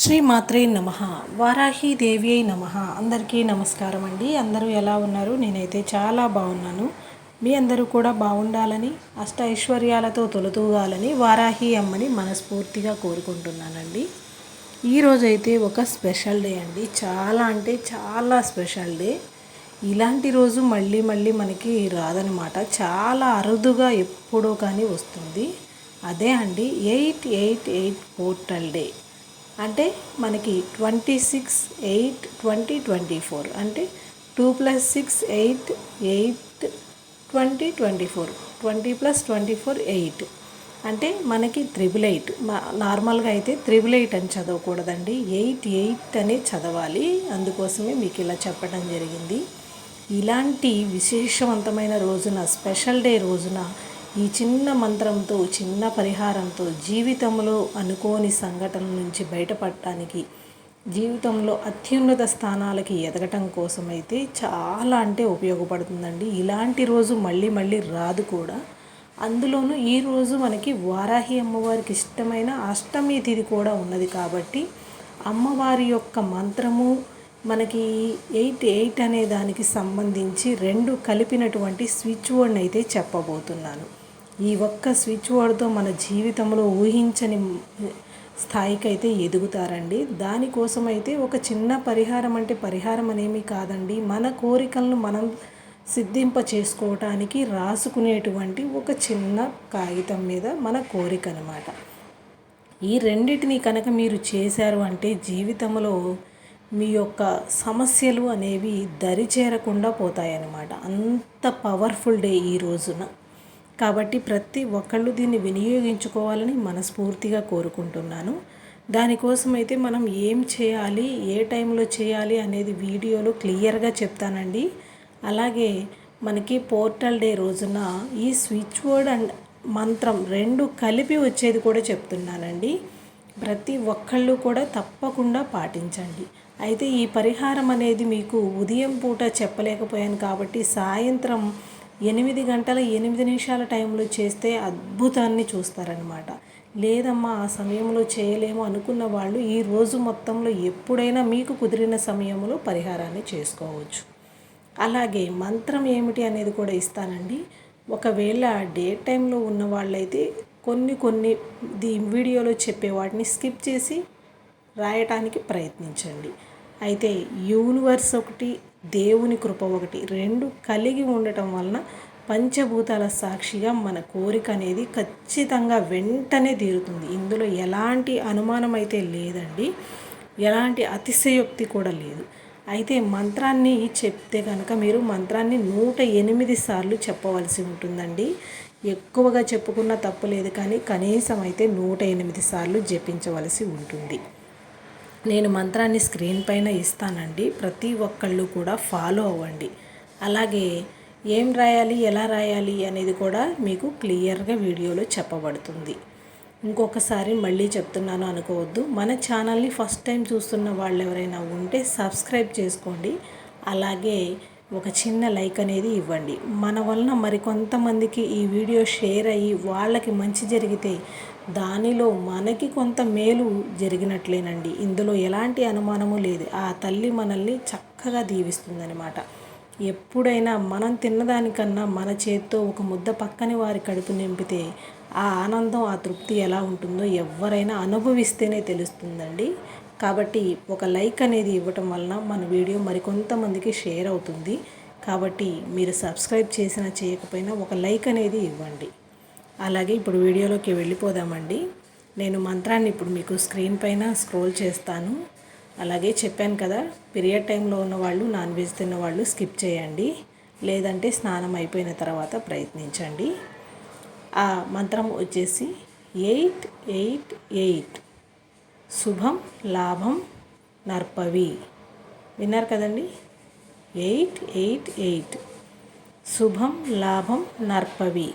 శ్రీ మాత్రే నమ. వారాహీదేవి అయి నమ. అందరికీ నమస్కారం అండి. అందరూ ఎలా ఉన్నారు? నేనైతే చాలా బాగున్నాను. మీ అందరూ కూడా బాగుండాలని అష్ట ఐశ్వర్యాలతో తొలతూగాలని వారాహి అమ్మని మనస్ఫూర్తిగా కోరుకుంటున్నానండి. ఈరోజైతే ఒక స్పెషల్ డే అండి. చాలా అంటే చాలా స్పెషల్ డే. ఇలాంటి రోజు మళ్ళీ మళ్ళీ మనకి రాదనమాట. చాలా అరుదుగా ఎప్పుడో కానీ వస్తుంది. అదే అండి eight eight eight portal day. అంటే మనకి twenty six eight twenty twenty four. అంటే two plus six eight eight twenty twenty four. Twenty plus twenty four eight. అంటే మనకి త్రిబుల్ ఎయిట్. నార్మల్గా అయితే త్రిబుల్ ఎయిట్ అని చదవకూడదండి. ఎయిట్ ఎయిట్ అనే చదవాలి. అందుకోసమే మీకు ఇలా చెప్పడం జరిగింది. ఇలాంటి విశేషవంతమైన రోజున స్పెషల్ డే రోజున ఈ చిన్న మంత్రంతో చిన్న పరిహారంతో జీవితంలో అనుకోని సంఘటనల నుంచి బయటపడటానికి జీవితంలో అత్యున్నత స్థానాలకి ఎదగటం కోసమైతే చాలా అంటే ఉపయోగపడుతుందండి. ఇలాంటి రోజు మళ్ళీ మళ్ళీ రాదు కూడా. అందులోనూ ఈరోజు మనకి వారాహి అమ్మవారికి ఇష్టమైన అష్టమి తిథి కూడా ఉన్నది కాబట్టి అమ్మవారి యొక్క మంత్రము మనకి ఎయిట్ ఎయిట్ అనే దానికి సంబంధించి రెండు కలిపినటువంటి స్విచ్ వర్డ్ అయితే చెప్పబోతున్నాను. ఈ ఒక్క స్విచ్ వర్డ్తో మన జీవితంలో ఊహించని స్థాయికి అయితే ఎదుగుతారండి. దానికోసం అయితే ఒక చిన్న పరిహారం అంటే పరిహారం అనేమి కాదండి. మన కోరికలను మనం సిద్ధింప చేసుకోవటానికి రాసుకునేటువంటి ఒక చిన్న కాగితం మీద మన కోరిక అనమాట ఈ రెండింటిని కనుక మీరు చేశారు అంటే జీవితంలో మీ యొక్క సమస్యలు అనేవి దరి చేరకుండా పోతాయన్నమాట. అంత పవర్ఫుల్ డే ఈ రోజున. కాబట్టి ప్రతి ఒక్కళ్ళు దీన్ని వినియోగించుకోవాలని మనస్ఫూర్తిగా కోరుకుంటున్నాను. దానికోసం అయితే మనం ఏం చేయాలి ఏ టైంలో చేయాలి అనేది వీడియోలో క్లియర్గా చెప్తానండి. అలాగే మనకి పోర్టల్ డే రోజున ఈ స్విచ్ వర్డ్ అండ్ మంత్రం రెండు కలిపి వచ్చేది కూడా చెప్తున్నానండి. ప్రతి ఒక్కళ్ళు కూడా తప్పకుండా పాటించండి. అయితే ఈ పరిహారం అనేది మీకు ఉదయం పూట చెప్పలేకపోయాను కాబట్టి సాయంత్రం ఎనిమిది గంటల ఎనిమిది నిమిషాల టైంలో చేస్తే అద్భుతాన్ని చూస్తారనమాట లేదమ్మా ఆ సమయంలో చేయలేము అనుకున్న వాళ్ళు ఈ రోజు మొత్తంలో ఎప్పుడైనా మీకు కుదిరిన సమయంలో పరిహారాన్ని చేసుకోవచ్చు. అలాగే మంత్రం ఏమిటి అనేది కూడా ఇస్తానండి. ఒకవేళ డే టైంలో ఉన్న వాళ్ళైతే కొన్ని కొన్ని దీ వీడియోలో చెప్పే వాటిని స్కిప్ చేసి రాయటానికి ప్రయత్నించండి. అయితే యూనివర్స్ ఒకటి దేవుని కృప ఒకటి. రెండు కలిగి ఉండటం వలన పంచభూతాల సాక్షిగా మన కోరిక అనేది ఖచ్చితంగా వెంటనే తీరుతుంది. ఇందులో ఎలాంటి అనుమానం అయితే లేదండి ఎలాంటి అతిశయోక్తి కూడా లేదు. అయితే మంత్రాన్ని చెప్తే కనుక మీరు మంత్రాన్ని నూట ఎనిమిది సార్లు చెప్పవలసి ఉంటుందండి. ఎక్కువగా చెప్పుకున్న తప్పు లేదు కానీ కనీసం అయితే నూట ఎనిమిది సార్లు జపించవలసి ఉంటుంది. నేను మంత్రాన్ని స్క్రీన్ పైన ఇస్తానండి. ప్రతి ఒక్కళ్ళు కూడా ఫాలో అవ్వండి. అలాగే ఏం రాయాలి ఎలా రాయాలి అనేది కూడా మీకు క్లియర్గా వీడియోలో చెప్పబడుతుంది. ఇంకొకసారి మళ్ళీ చెప్తున్నాను అనుకోవద్దు. మన ఛానల్ని ఫస్ట్ టైం చూస్తున్న వాళ్ళు ఎవరైనా ఉంటే సబ్స్క్రైబ్ చేసుకోండి. అలాగే ఒక చిన్న లైక్ అనేది ఇవ్వండి. మన వలన మరికొంతమందికి ఈ వీడియో షేర్ అయ్యి వాళ్ళకి మంచి జరిగితే దానిలో మనకి కొంత మేలు జరిగినట్లేనండి. ఇందులో ఎలాంటి అనుమానము లేదు. ఆ తల్లి మనల్ని చక్కగా దీవిస్తుందనమాట ఎప్పుడైనా మనం తిన్నదానికన్నా మన చేత్తో ఒక ముద్ద పక్కని వారి కడుపు నింపితే ఆ ఆనందం ఆ తృప్తి ఎలా ఉంటుందో ఎవరైనా అనుభవిస్తేనే తెలుస్తుందండి. కాబట్టి ఒక లైక్ అనేది ఇవ్వటం వలన మన వీడియో మరికొంతమందికి షేర్ అవుతుంది. కాబట్టి మీరు సబ్స్క్రైబ్ చేసినా చేయకపోయినా ఒక లైక్ అనేది ఇవ్వండి. అలాగే ఇప్పుడు వీడియోలోకి వెళ్ళిపోదామండి. నేను మంత్రాన్ని ఇప్పుడు మీకు స్క్రీన్ పైన స్క్రోల్ చేస్తాను. అలాగే చెప్పాను కదా పీరియడ్ టైంలో ఉన్న వాళ్ళు నాన్ వెజ్ తిన్నవాళ్ళు స్కిప్ చేయండి. లేదంటే స్నానం అయిపోయిన తర్వాత ప్రయత్నించండి. ఆ మంత్రం వచ్చేసి ఎయిట్ ఎయిట్ ఎయిట్. శుభం లాభం నర్పవి. విన్నారు కదండి? Eight eight eight. శుభం లాభం నర్పవి.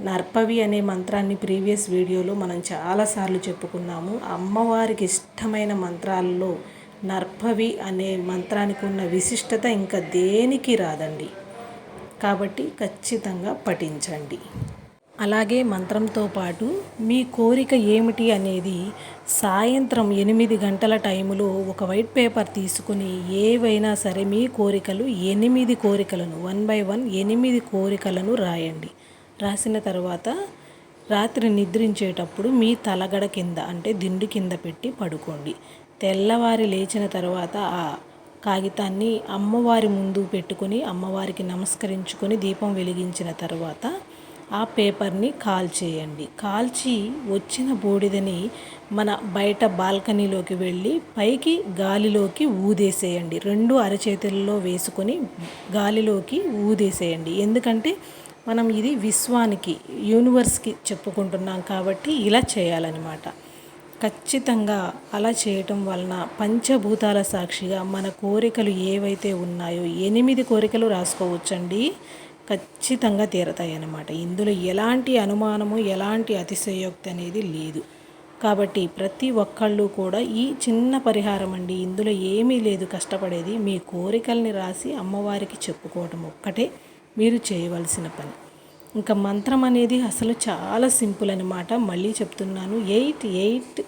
నర్పవి అనే మంత్రాన్ని ప్రీవియస్ వీడియోలో మనం చాలాసార్లు చెప్పుకున్నాము. అమ్మవారికి ఇష్టమైన మంత్రాల్లో నర్పవి అనే మంత్రానికి ఉన్న విశిష్టత ఇంకా దేనికి రాదండి. కాబట్టి ఖచ్చితంగా పఠించండి. అలాగే మంత్రంతో పాటు మీ కోరిక ఏమిటి అనేది సాయంత్రం ఎనిమిది గంటల టైములో ఒక వైట్ పేపర్ తీసుకుని ఏవైనా సరే మీ కోరికలు ఎనిమిది కోరికలను వన్ బై వన్ ఎనిమిది కోరికలను రాయండి. రాసిన తర్వాత రాత్రి నిద్రించేటప్పుడు మీ తలగడ కింద అంటే దిండు కింద పెట్టి పడుకోండి. తెల్లవారి లేచిన తర్వాత ఆ కాగితాన్ని అమ్మవారి ముందు పెట్టుకుని అమ్మవారికి నమస్కరించుకొని దీపం వెలిగించిన తర్వాత ఆ పేపర్ని కాల్చేయండి. కాల్చి వచ్చిన బూడిదని మన బయట బాల్కనీలోకి వెళ్ళి పైకి గాలిలోకి ఊదేసేయండి. రెండు అరచేతుల్లో వేసుకొని గాలిలోకి ఊదేసేయండి. ఎందుకంటే మనం ఇది విశ్వానికి యూనివర్స్కి చెప్పుకుంటున్నాం కాబట్టి ఇలా చేయాలన్నమాట. ఖచ్చితంగా అలా చేయటం వలన పంచభూతాల సాక్షిగా మన కోరికలు ఏవైతే ఉన్నాయో ఎనిమిది కోరికలు రాసుకోవచ్చండి. ఖచ్చితంగా తీరతాయి అన్నమాట. ఇందులో ఎలాంటి అనుమానము ఎలాంటి అతిశయోక్తి అనేది లేదు. కాబట్టి ప్రతి ఒక్కళ్ళు కూడా ఈ చిన్న పరిహారం అండి ఇందులో ఏమీ లేదు కష్టపడేది. మీ కోరికల్ని రాసి అమ్మవారికి చెప్పుకోవటం ఒక్కటే మీరు చేయవలసిన పని. ఇంకా మంత్రం అనేది అసలు చాలా సింపుల్ అనమాట మళ్ళీ చెప్తున్నాను. Eight eight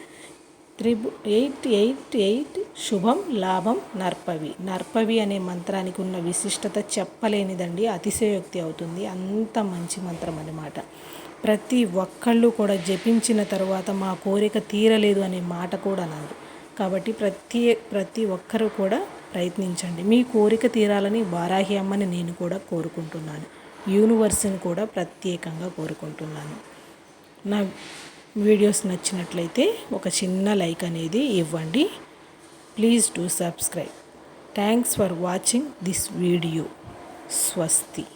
triple eight eight eight శుభం లాభం నర్పవి. నర్పవి అనే మంత్రానికి ఉన్న విశిష్టత చెప్పలేనిదండి అతిశయోక్తి అవుతుంది. అంత మంచి మంత్రం అన్నమాట. ప్రతి ఒక్కళ్ళు కూడా జపించిన తర్వాత మా కోరిక తీరలేదు అనే మాట కూడా అన్నారు కాబట్టి ప్రతి ప్రతి ఒక్కరూ కూడా ప్రయత్నించండి. మీ కోరిక తీరాలని వారాహి అమ్మని నేను కూడా కోరుకుంటున్నాను. యూనివర్స్ని కూడా ప్రత్యేకంగా కోరుకుంటున్నాను. నా వీడియోస్ నచ్చినట్లయితే ఒక చిన్న లైక్ అనేది ఇవ్వండి. Please do subscribe. Thanks for watching this video. Swasti.